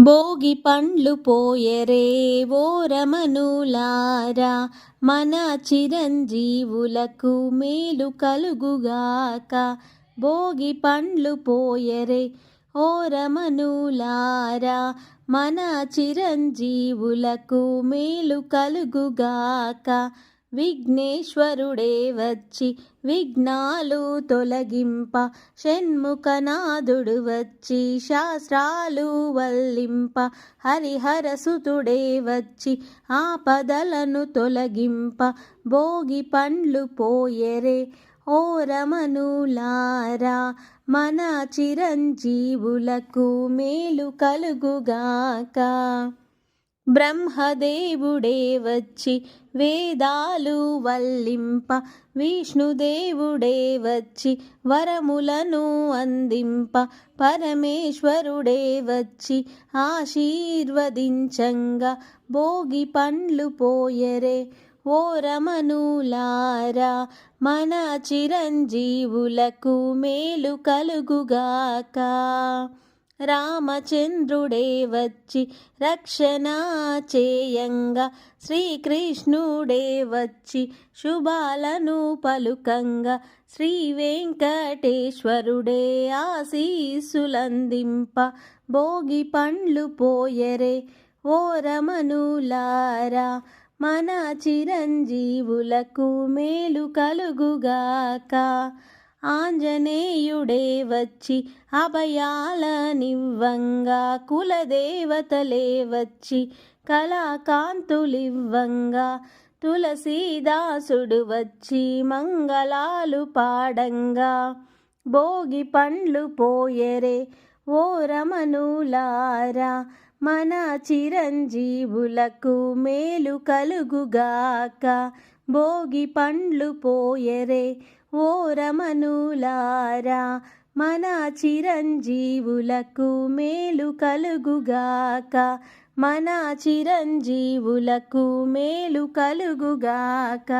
భోగి పండ్లు పోయరే ఓరమనులారా మన చిరంజీవులకు మేలు కలుగుగాక. భోగి పండ్లు పోయరే ఓరమనులారా మన చిరంజీవులకు మేలు కలుగుగాక. విఘ్నేశ్వరుడే వచ్చి విఘ్నాలు తొలగింప షణ్ముఖనాథుడు వచ్చి శాస్త్రాలు వల్లింప హరిహరసుతుడే వచ్చి ఆపదలను తొలగింప భోగి పండ్లు పోయరే ఓ రమనులారా మన చిరంజీవులకు మేలు కలుగుగాక. బ్రహ్మదేవుడే వచ్చి వేదాలు వల్లింప విష్ణుదేవుడే వచ్చి వరములను అందింప పరమేశ్వరుడే వచ్చి ఆశీర్వదించంగా భోగి పండ్లు పోయరే. ఓ రమనులారా మన చిరంజీవులకు మేలు కలుగుగాక. రామచంద్రుడే వచ్చి రక్షణ చేయంగా. శ్రీకృష్ణుడే వచ్చి శుభాలను పలుకంగా. శ్రీ వెంకటేశ్వరుడే ఆశీసులందింప భోగి పండ్లు పోయరే ఓ మన చిరంజీవులకు మేలు కలుగుగాక. ఆంజనేయుడే వచ్చి అభయాలనివ్వంగా కులదేవతలే వచ్చి కళాకాంతులివ్వంగా తులసీదాసుడు వచ్చి మంగళాలు పాడంగా భోగి పండ్లు పోయరే ఓ రమనులారా మన చిరంజీవులకు మేలు కలుగుగాక. భోగి పండ్లు పోయరే ఓరమనులారా మన చిరంజీవులకు మేలు కలుగుగాక. మన చిరంజీవులకు మేలు కలుగుగాక.